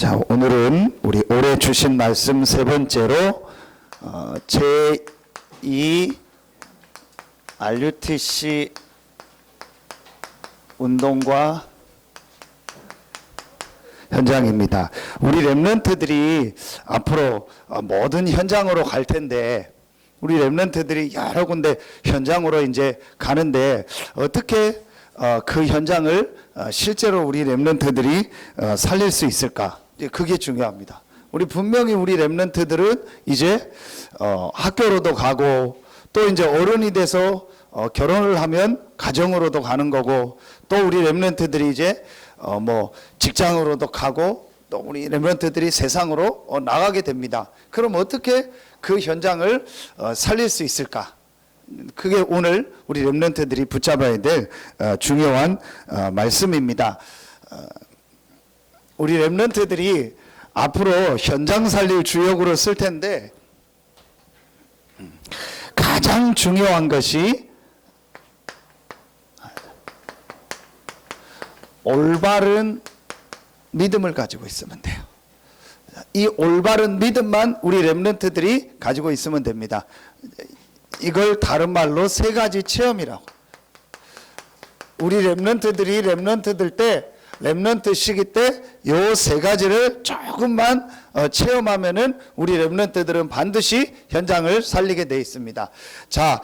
자, 오늘은 우리 올해 주신 말씀 세 번째로 어, 제2 RUTC 운동과 현장입니다. 우리 랩런트들이 앞으로 어, 모든 현장으로 갈 텐데 우리 랩런트들이 여러 군데 현장으로 이제 가는데 어떻게 어, 그 현장을 어, 실제로 우리 랩런트들이 어, 살릴 수 있을까? 이제 그게 중요합니다. 우리 분명히 우리 랩런트들은 이제 어, 학교로도 가고 또 이제 어른이 돼서 어, 결혼을 하면 가정으로도 가는 거고 또 우리 랩런트들이 이제 어, 뭐 직장으로도 가고 또 우리 렘런트들이 세상으로 어, 나가게 됩니다. 그럼 어떻게 그 현장을 어, 살릴 수 있을까? 그게 오늘 우리 렘런트들이 붙잡아야 될 어, 중요한 어, 말씀입니다. 어, 우리 렘런트들이 앞으로 현장 살릴 주역으로 쓸 텐데 음, 가장 중요한 것이 올바른 믿음을 가지고 있으면 돼요. 이 올바른 믿음만 우리 랩런트들이 가지고 있으면 됩니다. 이걸 다른 말로 세 가지 체험이라고. 우리 랩런트들이 랩런트들 때 랩런트 시기 때 요 세 가지를 조금만 어, 체험하면은 우리 랩런트들은 반드시 현장을 살리게 돼 있습니다. 자,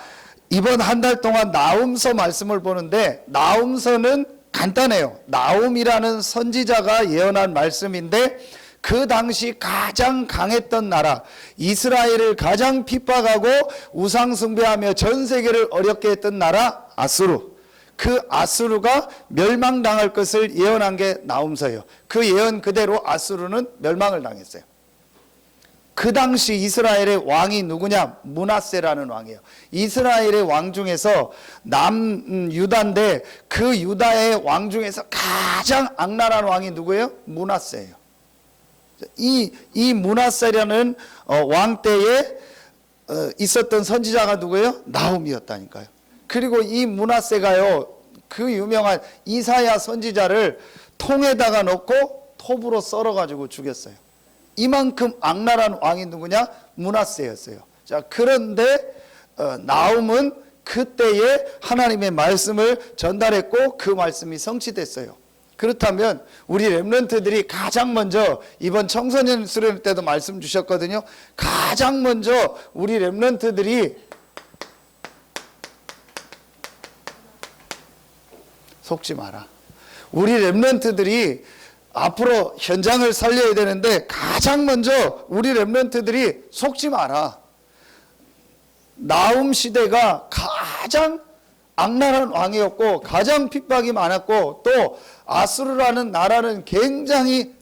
이번 한 달 동안 나움서 말씀을 보는데 나움서는 간단해요. 나움이라는 선지자가 예언한 말씀인데 그 당시 가장 강했던 나라 이스라엘을 가장 핍박하고 우상 숭배하며 전 세계를 어렵게 했던 나라 아수르 그 아수르가 멸망당할 것을 예언한 게 나움서예요. 그 예언 그대로 아수르는 멸망을 당했어요. 그 당시 이스라엘의 왕이 누구냐? 문하세라는 왕이에요. 이스라엘의 왕 중에서 남 음, 유다인데 그 유다의 왕 중에서 가장 악랄한 왕이 누구예요? 문하세예요. 이, 이 문하세라는 어, 왕 때에 어, 있었던 선지자가 누구예요? 나움이었다니까요. 그리고 이 문하세가요, 그 유명한 이사야 선지자를 통에다가 넣고 톱으로 썰어 가지고 죽였어요. 이만큼 악랄한 왕이 누구냐? 문하세였어요. 자, 그런데 어, 나움은 그때에 하나님의 말씀을 전달했고 그 말씀이 성취됐어요. 그렇다면 우리 랩런트들이 가장 먼저 이번 청소년 수련 때도 말씀 주셨거든요. 가장 먼저 우리 랩런트들이 속지 마라. 우리 랩런트들이 앞으로 현장을 살려야 되는데 가장 먼저 우리 랩런트들이 속지 마라. 나움 시대가 가장 악랄한 왕이었고 가장 핍박이 많았고 또 아수르라는 나라는 굉장히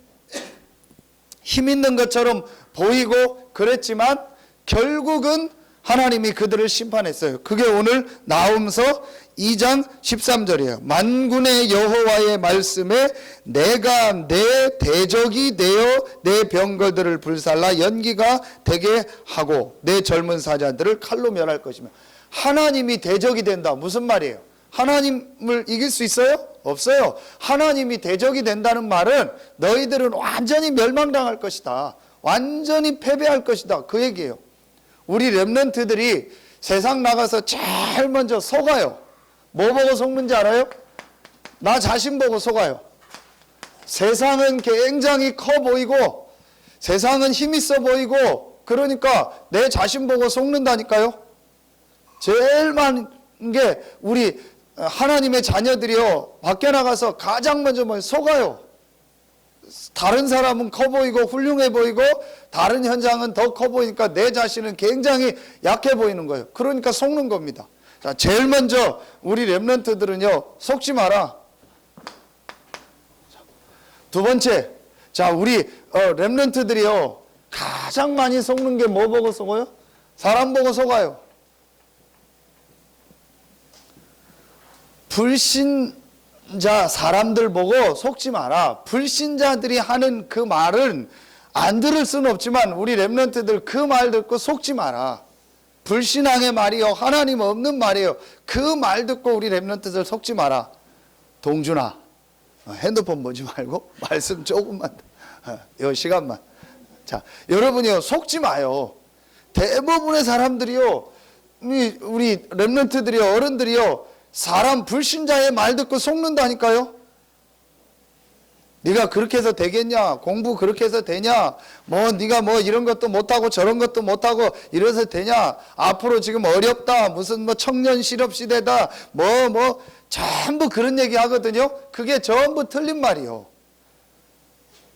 힘 있는 것처럼 보이고 그랬지만 결국은 하나님이 그들을 심판했어요. 그게 오늘 나움서 2장 13절이에요. 만군의 여호와의 말씀에 내가 내 대적이 되어 내 병거들을 불살라 연기가 되게 하고 내 젊은 사자들을 칼로 멸할 것이며 하나님이 대적이 된다. 무슨 말이에요? 하나님을 이길 수 있어요? 없어요. 하나님이 대적이 된다는 말은 너희들은 완전히 멸망당할 것이다. 완전히 패배할 것이다. 그 얘기예요. 우리 랩런트들이 세상 나가서 제일 먼저 속아요. 뭐 보고 속는지 알아요? 나 자신 보고 속아요. 세상은 굉장히 커 보이고 세상은 힘 있어 보이고 그러니까 내 자신 보고 속는다니까요. 제일 많은 게 우리 하나님의 자녀들이요. 밖에 나가서 가장 먼저 뭐 속아요. 다른 사람은 커 보이고 훌륭해 보이고 다른 현장은 더 커 보이니까 내 자신은 굉장히 약해 보이는 거예요. 그러니까 속는 겁니다. 자, 제일 먼저 우리 랩런트들은요. 속지 마라. 두 번째. 자, 우리 어, 랩런트들이요. 가장 많이 속는 게 뭐 보고 속아요? 사람 보고 속아요. 불신자 사람들 보고 속지 마라. 불신자들이 하는 그 말은 안 들을 수는 없지만 우리 랩런트들 그 말 듣고 속지 마라. 불신앙의 말이요. 하나님 없는 말이에요. 그 말 듣고 우리 랩런트들 속지 마라. 동준아, 어, 핸드폰 보지 말고 말씀 조금만 어, 요 시간만. 자, 여러분이요 속지 마요. 대부분의 사람들이요, 우리, 랩런트들이요, 어른들이요, 사람 불신자의 말 듣고 속는다니까요. 네가 그렇게 해서 되겠냐? 공부 그렇게 해서 되냐? 뭐 네가 뭐 이런 것도 못하고 저런 것도 못하고 이래서 되냐? 앞으로 지금 어렵다. 무슨 뭐 청년 실업 시대다. 뭐뭐 전부 그런 얘기 하거든요. 그게 전부 틀린 말이요.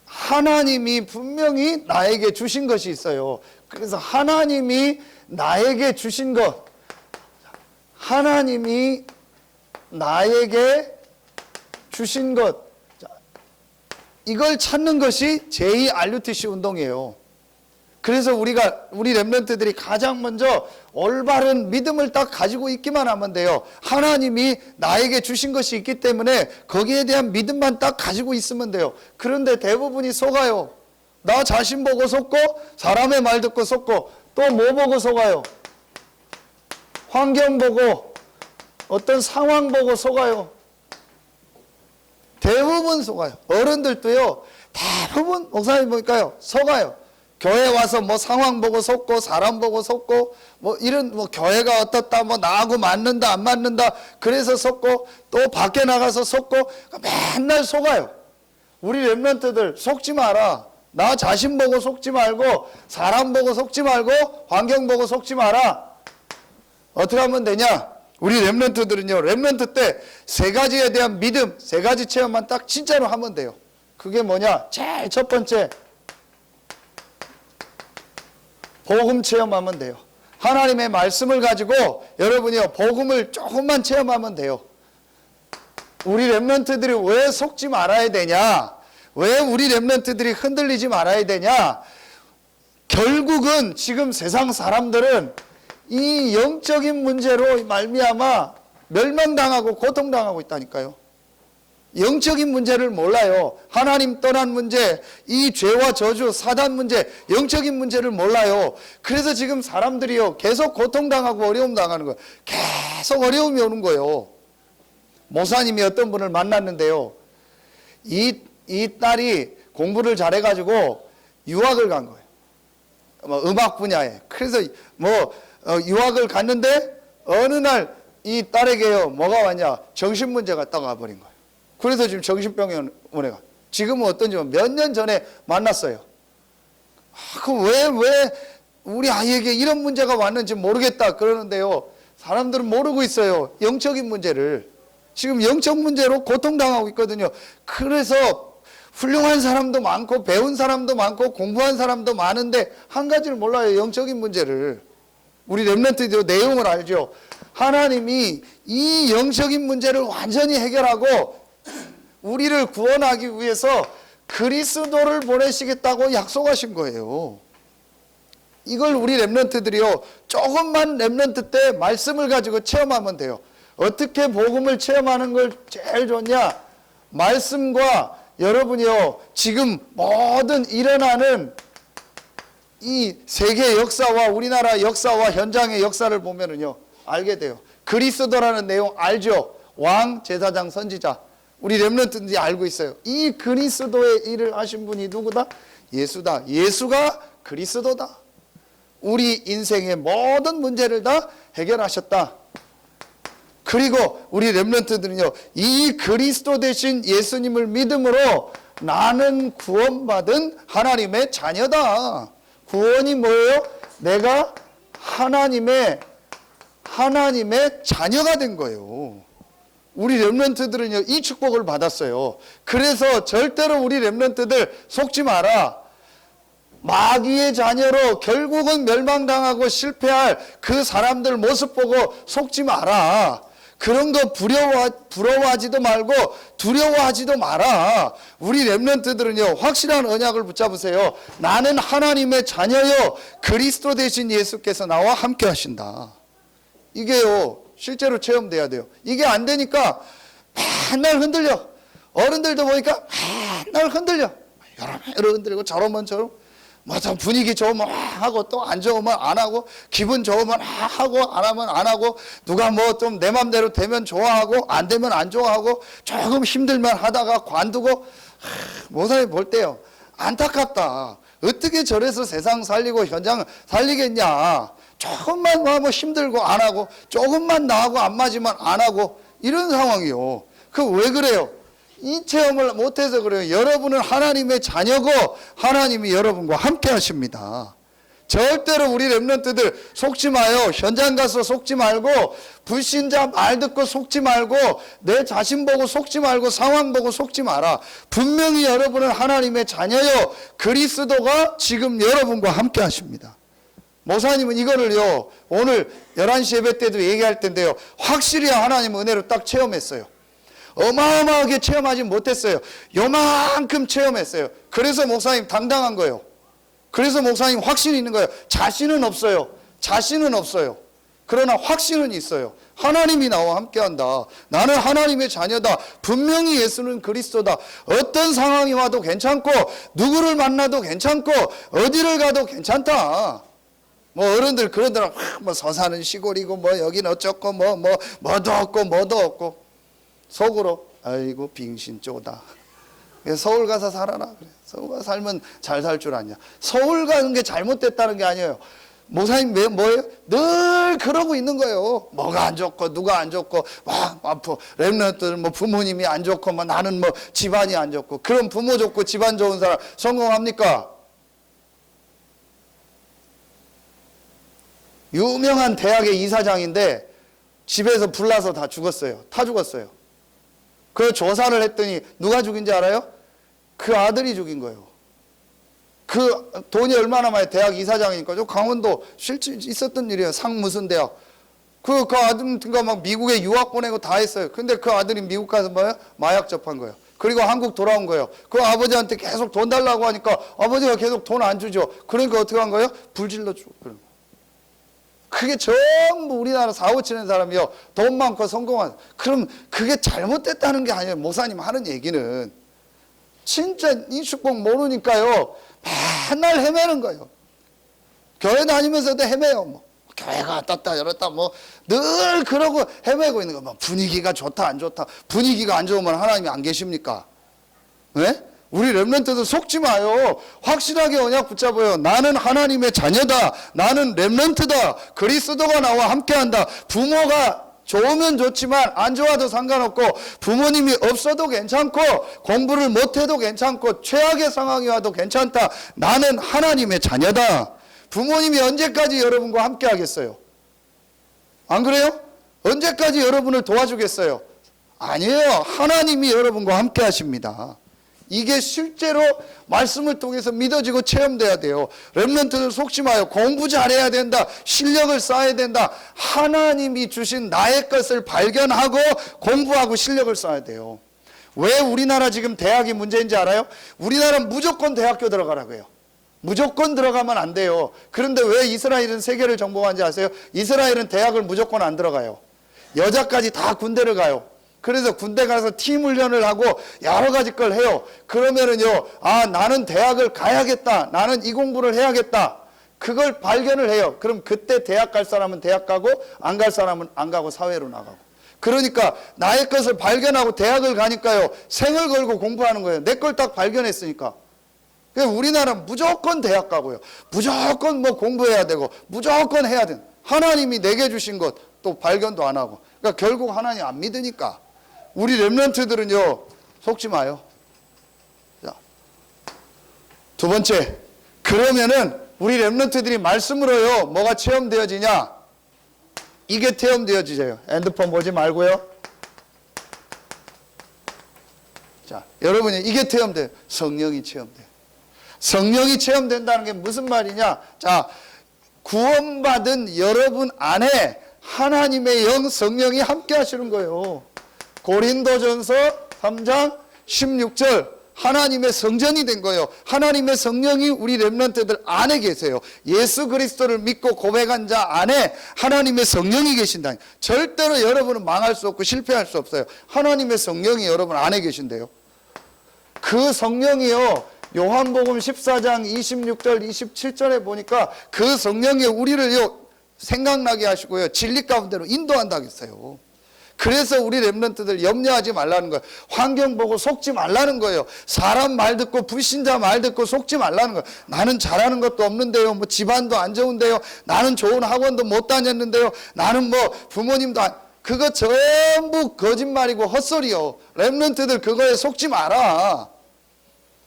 하나님이 분명히 나에게 주신 것이 있어요. 그래서 하나님이 나에게 주신 것 하나님이 나에게 주신 것 이걸 찾는 것이 제2RUTC 운동이에요. 그래서 우리가 우리 렘런트들이 가장 먼저 올바른 믿음을 딱 가지고 있기만 하면 돼요. 하나님이 나에게 주신 것이 있기 때문에 거기에 대한 믿음만 딱 가지고 있으면 돼요. 그런데 대부분이 속아요. 나 자신 보고 속고 사람의 말 듣고 속고 또 뭐 보고 속아요? 환경 보고 어떤 상황 보고 속아요. 대부분 속아요. 어른들도요. 대부분 목사님 보니까요. 속아요. 교회 와서 뭐 상황 보고 속고 사람 보고 속고 뭐 이런 뭐 교회가 어떻다 뭐 나하고 맞는다 안 맞는다 그래서 속고 또 밖에 나가서 속고 맨날 속아요. 우리 랩런트들 속지 마라. 나 자신 보고 속지 말고 사람 보고 속지 말고 환경 보고 속지 마라. 어떻게 하면 되냐? 우리 랩런트들은요, 랩런트 때 세 가지에 대한 믿음, 세 가지 체험만 딱 진짜로 하면 돼요. 그게 뭐냐? 제일 첫 번째, 복음 체험하면 돼요. 하나님의 말씀을 가지고 여러분이요, 복음을 조금만 체험하면 돼요. 우리 랩런트들이 왜 속지 말아야 되냐? 왜 우리 랩런트들이 흔들리지 말아야 되냐? 결국은 지금 세상 사람들은 이 영적인 문제로 말미암아 멸망당하고 고통당하고 있다니까요. 영적인 문제를 몰라요. 하나님 떠난 문제, 이 죄와 저주, 사단 문제, 영적인 문제를 몰라요. 그래서 지금 사람들이요, 계속 고통당하고 어려움 당하는 거예요. 계속 어려움이 오는 거예요. 모사님이 어떤 분을 만났는데요. 이, 이 딸이 공부를 잘해가지고 유학을 간 거예요. 뭐 음악 분야에. 그래서 뭐 어, 유학을 갔는데 어느 날 이 딸에게요 뭐가 왔냐 정신 문제가 딱 와버린 거예요. 그래서 지금 정신병원에 가. 지금은 어떤지 몇 년 전에 만났어요. 아, 그왜 왜 우리 아이에게 이런 문제가 왔는지 모르겠다 그러는데요. 사람들은 모르고 있어요. 영적인 문제를. 지금 영적 문제로 고통당하고 있거든요. 그래서 훌륭한 사람도 많고 배운 사람도 많고 공부한 사람도 많은데 한 가지를 몰라요. 영적인 문제를. 우리 렘넌트들 내용을 알죠. 하나님이 이 영적인 문제를 완전히 해결하고 우리를 구원하기 위해서 그리스도를 보내시겠다고 약속하신 거예요. 이걸 우리 렘넌트들이요. 조금만 렘넌트 때 말씀을 가지고 체험하면 돼요. 어떻게 복음을 체험하는 걸 제일 좋냐? 말씀과 여러분이요. 지금 모든 일어나는 이 세계 역사와 우리나라 역사와 현장의 역사를 보면은요 알게 돼요. 그리스도라는 내용 알죠? 왕, 제사장, 선지자. 우리 렘런트들이 알고 있어요. 이 그리스도의 일을 하신 분이 누구다? 예수다. 예수가 그리스도다. 우리 인생의 모든 문제를 다 해결하셨다. 그리고 우리 렘런트들은요, 이 그리스도 대신 예수님을 믿음으로 나는 구원받은 하나님의 자녀다. 구원이 뭐예요? 내가 하나님의 하나님의 자녀가 된 거예요. 우리 렘런트들은요 이 축복을 받았어요. 그래서 절대로 우리 렘런트들 속지 마라. 마귀의 자녀로 결국은 멸망당하고 실패할 그 사람들 모습 보고 속지 마라. 그런 거 부러워, 부러워하지도 말고 두려워하지도 마라. 우리 랩런트들은요, 확실한 언약을 붙잡으세요. 나는 하나님의 자녀요, 그리스도 대신 예수께서 나와 함께 하신다. 이게요, 실제로 체험돼야 돼요. 이게 안 되니까 맨날 흔들려. 어른들도 보니까 맨날 흔들려. 여러 흔들리고 저러면 저러 뭐좀 분위기 좋으면 하고 또 안 좋으면 안 하고 기분 좋으면 하고 안 하면 안 하고 누가 뭐 좀 내 맘대로 되면 좋아하고 안 되면 안 좋아하고 조금 힘들면 하다가 관두고 모사님 볼 때요 안타깝다. 어떻게 저래서 세상 살리고 현장 살리겠냐. 조금만 뭐, 뭐 힘들고 안 하고 조금만 나하고 안 맞으면 안 하고 이런 상황이요. 그 왜 그래요? 이 체험을 못해서 그래요. 여러분은 하나님의 자녀고 하나님이 여러분과 함께 하십니다. 절대로 우리 랩런트들 속지 마요. 현장 가서 속지 말고 불신자 말 듣고 속지 말고 내 자신 보고 속지 말고 상황 보고 속지 마라. 분명히 여러분은 하나님의 자녀요. 그리스도가 지금 여러분과 함께 하십니다. 모사님은 이거를요. 오늘 11시 예배 때도 얘기할 텐데요. 확실히 하나님 은혜로 딱 체험했어요. 어마어마하게 체험하지 못했어요. 요만큼 체험했어요. 그래서 목사님 당당한 거예요. 그래서 목사님 확신이 있는 거예요. 자신은 없어요. 자신은 없어요. 그러나 확신은 있어요. 하나님이 나와 함께한다. 나는 하나님의 자녀다. 분명히 예수는 그리스도다. 어떤 상황이 와도 괜찮고 누구를 만나도 괜찮고 어디를 가도 괜찮다. 뭐 어른들 그러더라. 뭐 서사는 시골이고 뭐 여긴 어쩌고 뭐뭐 뭐도 없고 뭐도 없고 속으로 아이고 빙신 쪼다. 서울 가서 살아라. 그래. 서울 가서 살면 잘 살 줄 아냐. 서울 가는 게 잘못됐다는 게 아니에요. 모사님 왜 뭐예요? 늘 그러고 있는 거예요. 뭐가 안 좋고 누가 안 좋고 막 아프 랩런트들 뭐 부모님이 안 좋고 뭐 나는 뭐 집안이 안 좋고 그럼 부모 좋고 집안 좋은 사람 성공합니까? 유명한 대학의 이사장인데 집에서 불나서 다 죽었어요. 타 죽었어요. 그 조사를 했더니 누가 죽인지 알아요? 그 아들이 죽인 거예요. 그 돈이 얼마나 많이 대학 이사장이니까 저 강원도 실제 있었던 일이에요. 상 무슨 대학. 그, 그 아들인가 막 미국에 유학 보내고 다 했어요. 근데 그 아들이 미국 가서 뭐예요? 마약 접한 거예요. 그리고 한국 돌아온 거예요. 그 아버지한테 계속 돈 달라고 하니까 아버지가 계속 돈 안 주죠. 그러니까 어떻게 한 거예요? 불질러 주고. 그게 전부 우리나라 사고 치는 사람이요. 돈 많고 성공한. 그럼 그게 잘못됐다는 게 아니에요. 모사님 하는 얘기는. 진짜 이 축복 모르니까요. 맨날 헤매는 거예요. 교회 다니면서도 헤매요. 뭐. 교회가 떴다 열었다 뭐 늘 그러고 헤매고 있는 거. 뭐 분위기가 좋다 안 좋다. 분위기가 안 좋으면 하나님이 안 계십니까? 네? 우리 랩런트도 속지 마요. 확실하게 언약 붙잡아요. 나는 하나님의 자녀다. 나는 랩런트다. 그리스도가 나와 함께한다. 부모가 좋으면 좋지만 안 좋아도 상관없고 부모님이 없어도 괜찮고 공부를 못해도 괜찮고 최악의 상황이 와도 괜찮다. 나는 하나님의 자녀다. 부모님이 언제까지 여러분과 함께 하겠어요? 안 그래요? 언제까지 여러분을 도와주겠어요? 아니에요. 하나님이 여러분과 함께 하십니다. 이게 실제로 말씀을 통해서 믿어지고 체험돼야 돼요. 속지 마요. 공부 잘해야 된다. 실력을 쌓아야 된다. 하나님이 주신 나의 것을 발견하고 공부하고 실력을 쌓아야 돼요. 왜 우리나라 지금 대학이 문제인지 알아요? 우리나라 무조건 대학교 들어가라고 해요. 무조건 들어가면 안 돼요. 그런데 왜 이스라엘은 세계를 정복한지 아세요? 이스라엘은 대학을 무조건 안 들어가요. 여자까지 다 군대를 가요. 그래서 군대 가서 팀 훈련을 하고 여러 가지 걸 해요. 그러면은요, 아, 나는 대학을 가야겠다. 나는 이 공부를 해야겠다. 그걸 발견을 해요. 그럼 그때 대학 갈 사람은 대학 가고 안 갈 사람은 안 가고 사회로 나가고. 그러니까 나의 것을 발견하고 대학을 가니까요. 생을 걸고 공부하는 거예요. 내 걸 딱 발견했으니까. 우리나라 무조건 대학 가고요. 무조건 뭐 공부해야 되고 무조건 해야 돼. 하나님이 내게 주신 것 또 발견도 안 하고. 그러니까 결국 하나님 안 믿으니까. 우리 랩런트들은요. 속지 마요. 자. 두 번째. 그러면은 우리 랩런트들이 말씀으로요. 뭐가 체험되어지냐? 이게 체험되어지세요. 핸드폰 보지 말고요. 자, 여러분이 이게 체험돼요. 성령이 체험돼요. 성령이 체험된다는 게 무슨 말이냐? 자, 구원받은 여러분 안에 하나님의 영 성령이 함께 하시는 거예요. 고린도전서 3장 16절 하나님의 성전이 된 거예요. 하나님의 성령이 우리 렘넌트들 안에 계세요. 예수 그리스도를 믿고 고백한 자 안에 하나님의 성령이 계신다. 절대로 여러분은 망할 수 없고 실패할 수 없어요. 하나님의 성령이 여러분 안에 계신데요. 그 성령이요. 요한복음 14장 26절 27절에 보니까 그 성령이 우리를 요 생각나게 하시고요 진리 가운데로 인도한다고 했어요. 그래서 우리 랩런트들 염려하지 말라는 거예요. 환경 보고 속지 말라는 거예요. 사람 말 듣고 불신자 말 듣고 속지 말라는 거예요. 나는 잘하는 것도 없는데요. 뭐 집안도 안 좋은데요. 나는 좋은 학원도 못 다녔는데요. 나는 뭐 부모님도 안 그거 전부 거짓말이고 헛소리요. 랩런트들 그거에 속지 마라.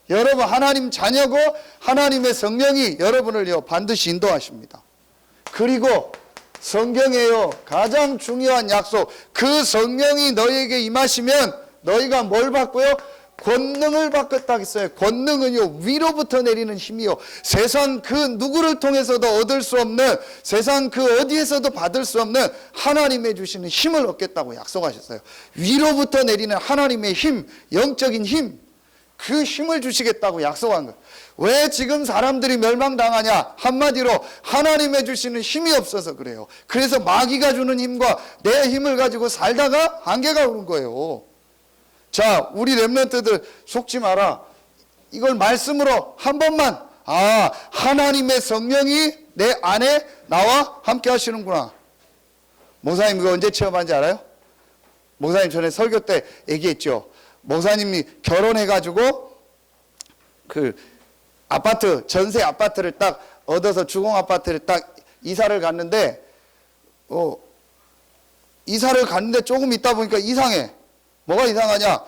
여러분 하나님 자녀고 하나님의 성령이 여러분을요 반드시 인도하십니다. 그리고 성경에요. 가장 중요한 약속. 그 성령이 너희에게 임하시면 너희가 뭘 받고요? 권능을 받겠다 했어요. 권능은요 위로부터 내리는 힘이요. 세상 그 누구를 통해서도 얻을 수 없는 세상 그 어디에서도 받을 수 없는 하나님의 주시는 힘을 얻겠다고 약속하셨어요. 위로부터 내리는 하나님의 힘 영적인 힘 그 힘을 주시겠다고 약속한 거예요. 왜 지금 사람들이 멸망당하냐? 한마디로 하나님의 주시는 힘이 없어서 그래요. 그래서 마귀가 주는 힘과 내 힘을 가지고 살다가 한계가 오는 거예요. 자, 우리 랩런트들 속지 마라. 이걸 말씀으로 한 번만 아, 하나님의 성령이 내 안에 나와 함께 하시는구나. 모사님 그거 언제 체험한지 알아요? 목사님 전에 설교 때 얘기했죠. 목사님이 결혼해가지고 그 아파트 전세 아파트를 딱 얻어서 주공 아파트를 딱 이사를 갔는데 어 이사를 갔는데 조금 있다 보니까 이상해. 뭐가 이상하냐?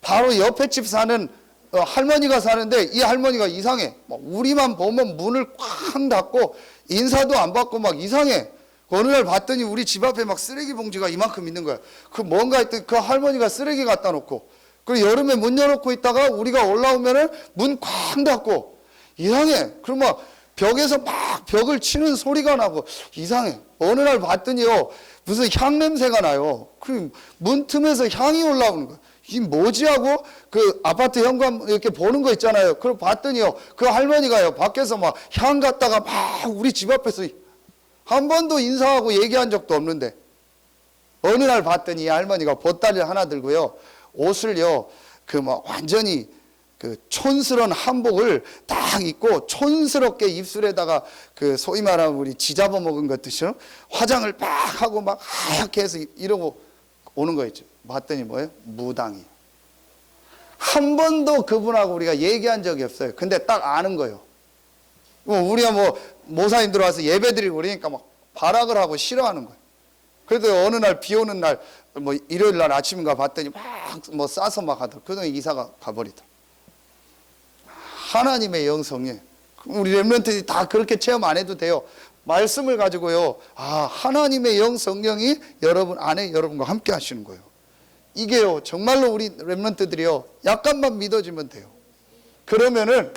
바로 옆에 집 사는 어, 할머니가 사는데 이 할머니가 이상해. 막 우리만 보면 문을 쾅 닫고 인사도 안 받고 막 이상해. 그 어느 날 봤더니 우리 집 앞에 막 쓰레기 봉지가 이만큼 있는 거야. 그 뭔가 했더니 그 할머니가 쓰레기 갖다 놓고 그리고 여름에 문 열어놓고 있다가 우리가 올라오면은 문 쾅 닫고 이상해. 막 벽에서 막 벽을 치는 소리가 나고 이상해. 어느 날 봤더니요 무슨 향 냄새가 나요. 그문 틈에서 향이 올라오는 거야. 이 뭐지 하고 그 아파트 현관 이렇게 보는 거 있잖아요. 그걸 봤더니요 그 할머니가요 밖에서 막향 갖다가 막 우리 집 앞에서 한 번도 인사하고 얘기한 적도 없는데 어느 날 봤더니 이 할머니가 보따리를 하나 들고요 옷을요 그 뭐 완전히 그 촌스러운 한복을 딱 입고 촌스럽게 입술에다가 그 소위 말하면 우리 지잡아 먹은 것 듯이 화장을 막 하고 막 하얗게 해서 이러고 오는 거 있죠. 봤더니 뭐예요? 무당이. 한 번도 그분하고 우리가 얘기한 적이 없어요. 근데 딱 아는 거예요. 뭐 우리가 뭐 모사님 들어와서 예배 드리고 그러니까 막 발악을 하고 싫어하는 거예요. 그래도 어느 날 비 오는 날 뭐 일요일 날 아침인가 봤더니 막 뭐 싸서 막 하더라. 그동안 이사가 가버리더라. 하나님의 영성에 우리 렘런트들이 다 그렇게 체험 안 해도 돼요. 말씀을 가지고요. 아 하나님의 영 성령이 여러분 안에 여러분과 함께 하시는 거예요. 이게요 정말로 우리 렘런트들이요 약간만 믿어지면 돼요. 그러면은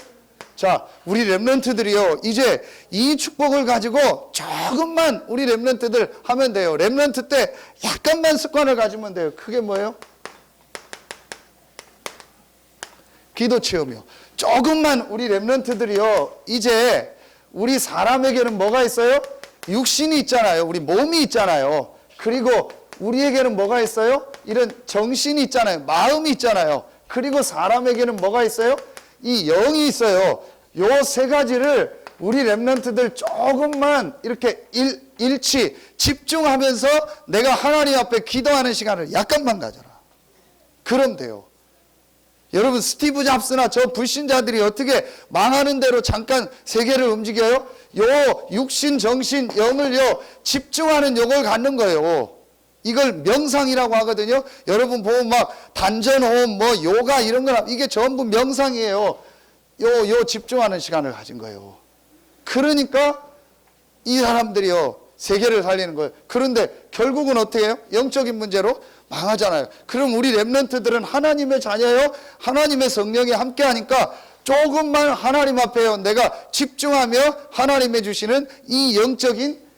자 우리 렘런트들이요 이제 이 축복을 가지고 조금만 우리 렘런트들 하면 돼요. 렘런트 때 약간만 습관을 가지면 돼요. 그게 뭐예요? 기도 체험이요. 조금만 우리 렘런트들이요. 이제 우리 사람에게는 뭐가 있어요? 육신이 있잖아요. 우리 몸이 있잖아요. 그리고 우리에게는 뭐가 있어요? 이런 정신이 있잖아요. 마음이 있잖아요. 그리고 사람에게는 뭐가 있어요? 이 영이 있어요. 요 세 가지를 우리 렘런트들 조금만 이렇게 일, 일치 집중하면서 내가 하나님 앞에 기도하는 시간을 약간만 가져라. 그럼 돼요. 여러분 스티브 잡스나 저 불신자들이 어떻게 망하는 대로 잠깐 세계를 움직여요? 요 육신, 정신, 영을요 집중하는 요걸 갖는 거예요. 이걸 명상이라고 하거든요. 여러분 보면 막 단전호흡, 뭐 요가 이런 거나 이게 전부 명상이에요. 요 요 집중하는 시간을 가진 거예요. 그러니까 이 사람들이요 세계를 살리는 거예요. 그런데 결국은 어떻게 해요? 영적인 문제로 망하잖아요. 그럼 우리 렘넌트들은 하나님의 자녀요. 하나님의 성령이 함께 하니까 조금만 하나님 앞에요. 내가 집중하며 하나님의 주시는 이 영적인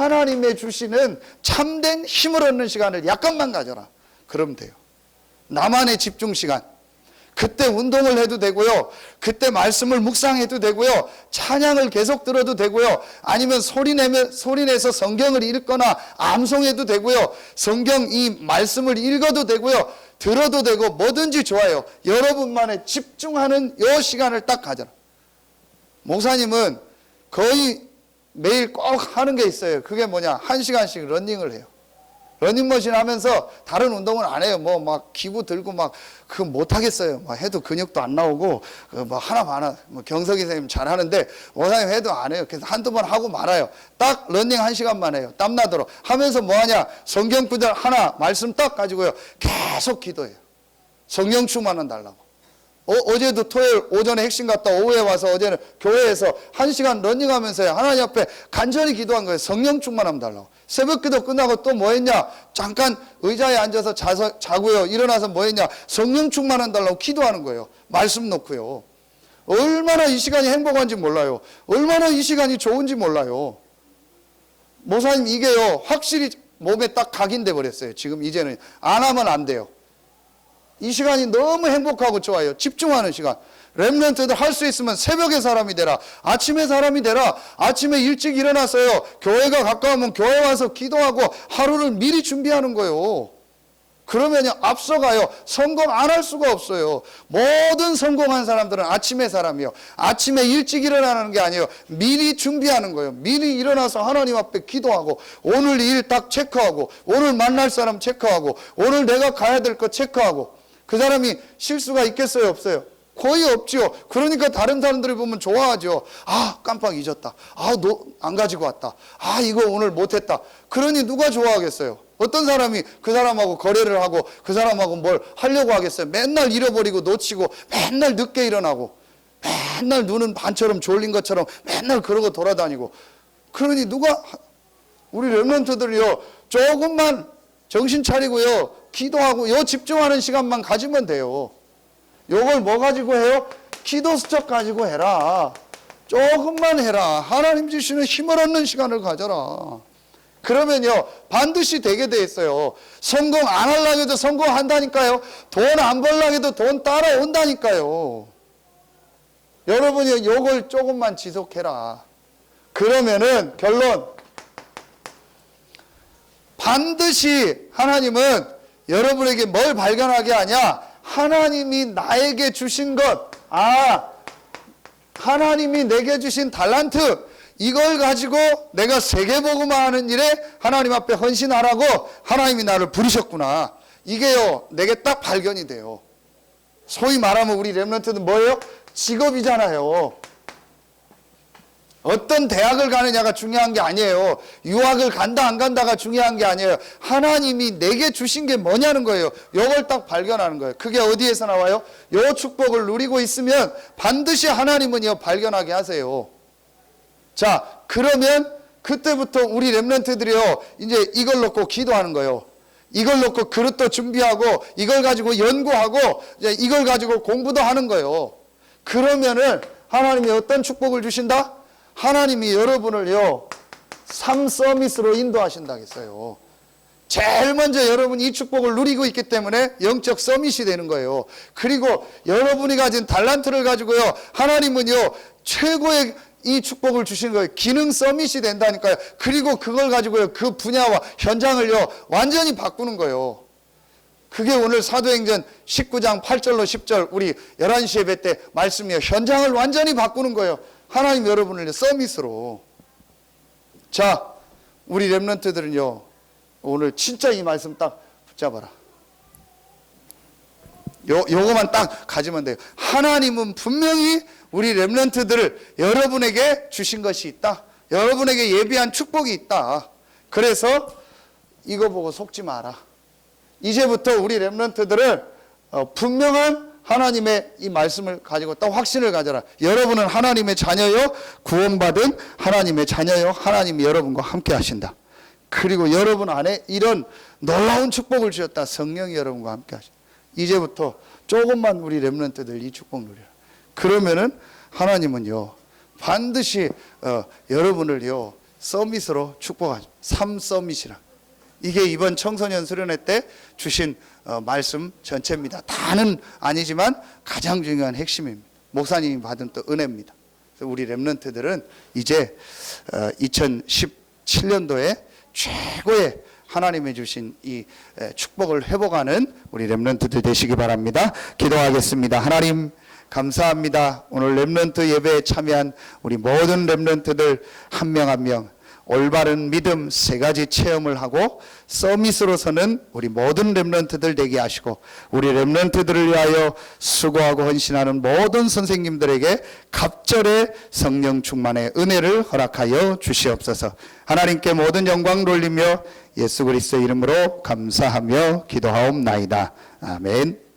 하나님의 주시는 참된 힘을 얻는 시간을 약간만 가져라. 그럼 돼요. 나만의 집중 시간. 그때 운동을 해도 되고요. 그때 말씀을 묵상해도 되고요. 찬양을 계속 들어도 되고요. 아니면 소리 내면 소리 내서 성경을 읽거나 암송해도 되고요. 성경 이 말씀을 읽어도 되고요. 들어도 되고 뭐든지 좋아요. 여러분만의 집중하는 요 시간을 딱 가져라. 목사님은 거의 매일 꼭 하는 게 있어요. 그게 뭐냐? 한 시간씩 런닝을 해요. 러닝머신 하면서 다른 운동은 안 해요. 뭐 막 기구 들고 막 그 못 하겠어요. 막 해도 근육도 안 나오고 그뭐 하나 많아. 뭐 경석이 선생님 잘 하는데 원장님 해도 안 해요. 그래서 한두 번 하고 말아요. 딱 러닝 한 시간만 해요. 땀 나도록 하면서 뭐 하냐? 성경 구절 하나 말씀 딱 가지고요. 계속 기도해요. 성령 충만은 달라고. 어, 제도 토요일 오전에 핵심 갔다 오후에 와서 어제는 교회에서 한 시간 러닝하면서 하나님 앞에 간절히 기도한 거예요. 성령 충만하면 달라고. 새벽 기도 끝나고 또 뭐 했냐? 잠깐 의자에 앉아서 자서, 자고요. 일어나서 뭐 했냐? 성령 충만한 달라고 기도하는 거예요. 말씀 놓고요. 얼마나 이 시간이 행복한지 몰라요. 얼마나 이 시간이 좋은지 몰라요. 모사님 이게요. 확실히 몸에 딱 각인돼 버렸어요. 지금 이제는 안 하면 안 돼요. 이 시간이 너무 행복하고 좋아요. 집중하는 시간. 랩런트들 할 수 있으면 새벽에 사람이 되라. 아침에 사람이 되라. 아침에 일찍 일어났어요. 교회가 가까우면 교회 와서 기도하고 하루를 미리 준비하는 거예요. 그러면요, 앞서가요. 성공 안 할 수가 없어요. 모든 성공한 사람들은 아침에 사람이요. 아침에 일찍 일어나는 게 아니에요. 미리 준비하는 거예요. 미리 일어나서 하나님 앞에 기도하고, 오늘 일 딱 체크하고, 오늘 만날 사람 체크하고, 오늘 내가 가야 될 거 체크하고, 그 사람이 실수가 있겠어요? 없어요? 거의 없지요. 그러니까 다른 사람들이 보면 좋아하죠. 아, 깜빡 잊었다. 아, 너 안 가지고 왔다. 아, 이거 오늘 못했다. 그러니 누가 좋아하겠어요? 어떤 사람이 그 사람하고 거래를 하고 그 사람하고 뭘 하려고 하겠어요? 맨날 잃어버리고 놓치고 맨날 늦게 일어나고 맨날 눈은 반처럼 졸린 것처럼 맨날 그러고 돌아다니고 그러니 누가 우리 랩런트들이요 조금만 정신 차리고요 기도하고 요 집중하는 시간만 가지면 돼요. 요걸 뭐 가지고 해요? 기도 수첩 가지고 해라. 조금만 해라. 하나님 주시는 힘을 얻는 시간을 가져라. 그러면요, 반드시 되게 돼 있어요. 성공 안 하려고 해도 성공한다니까요. 돈 안 벌려고 해도 돈 따라온다니까요. 여러분이 요걸 조금만 지속해라. 그러면은 결론. 반드시 하나님은 여러분에게 뭘 발견하게 하냐? 하나님이 나에게 주신 것, 아, 하나님이 내게 주신 달란트, 이걸 가지고 내가 세계복음화 하는 일에 하나님 앞에 헌신하라고 하나님이 나를 부르셨구나. 이게요, 내게 딱 발견이 돼요. 소위 말하면 우리 랩런트는 뭐예요? 직업이잖아요. 어떤 대학을 가느냐가 중요한 게 아니에요. 유학을 간다 안 간다가 중요한 게 아니에요. 하나님이 내게 주신 게 뭐냐는 거예요. 요걸 딱 발견하는 거예요. 그게 어디에서 나와요? 요 축복을 누리고 있으면 반드시 하나님은요 발견하게 하세요. 자, 그러면 그때부터 우리 랩런트들이요 이제 이걸 놓고 기도하는 거예요. 이걸 놓고 그릇도 준비하고 이걸 가지고 연구하고 이제 이걸 가지고 공부도 하는 거예요. 그러면은 하나님이 어떤 축복을 주신다? 하나님이 여러분을요, 삶 서밋으로 인도하신다겠어요. 제일 먼저 여러분이 이 축복을 누리고 있기 때문에 영적 서밋이 되는 거예요. 그리고 여러분이 가진 달란트를 가지고요, 하나님은요, 최고의 이 축복을 주신 거예요. 기능 서밋이 된다니까요. 그리고 그걸 가지고요, 그 분야와 현장을요, 완전히 바꾸는 거예요. 그게 오늘 사도행전 19장 8절로 10절 우리 11시 예배 때 말씀이에요. 현장을 완전히 바꾸는 거예요. 하나님 여러분을 서밋으로. 자, 우리 랩런트들은요, 오늘 진짜 이 말씀 딱 붙잡아라. 요, 요거만 딱 가지면 돼요. 하나님은 분명히 우리 랩런트들을 여러분에게 주신 것이 있다. 여러분에게 예비한 축복이 있다. 그래서 이거 보고 속지 마라. 이제부터 우리 랩런트들은 어, 분명한 하나님의 이 말씀을 가지고 또 확신을 가져라. 여러분은 하나님의 자녀요, 구원받은 하나님의 자녀요, 하나님이 여러분과 함께 하신다. 그리고 여러분 안에 이런 놀라운 축복을 주셨다. 성령이 여러분과 함께 하신다. 이제부터 조금만 우리 렘런트들 이 축복 누려라. 그러면은 하나님은요 반드시 어, 여러분을요 서밋으로 축복하죠. 삼 서밋이라. 이게 이번 청소년 수련회 때 주신 어, 말씀 전체입니다. 다는 아니지만 가장 중요한 핵심입니다. 목사님이 받은 또 은혜입니다. 우리 렘런트들은 이제 어, 2017년도에 최고의 하나님이 주신 이 에, 축복을 회복하는 우리 렘런트들 되시기 바랍니다. 기도하겠습니다. 하나님 감사합니다. 오늘 렘런트 예배에 참여한 우리 모든 렘런트들 한 명 한명 올바른 믿음 세 가지 체험을 하고 서밋으로서는 우리 모든 렘런트들 되게 하시고 우리 렘런트들을 위하여 수고하고 헌신하는 모든 선생님들에게 갑절의 성령 충만의 은혜를 허락하여 주시옵소서. 하나님께 모든 영광 돌리며 예수 그리스도의 이름으로 감사하며 기도하옵나이다. 아멘.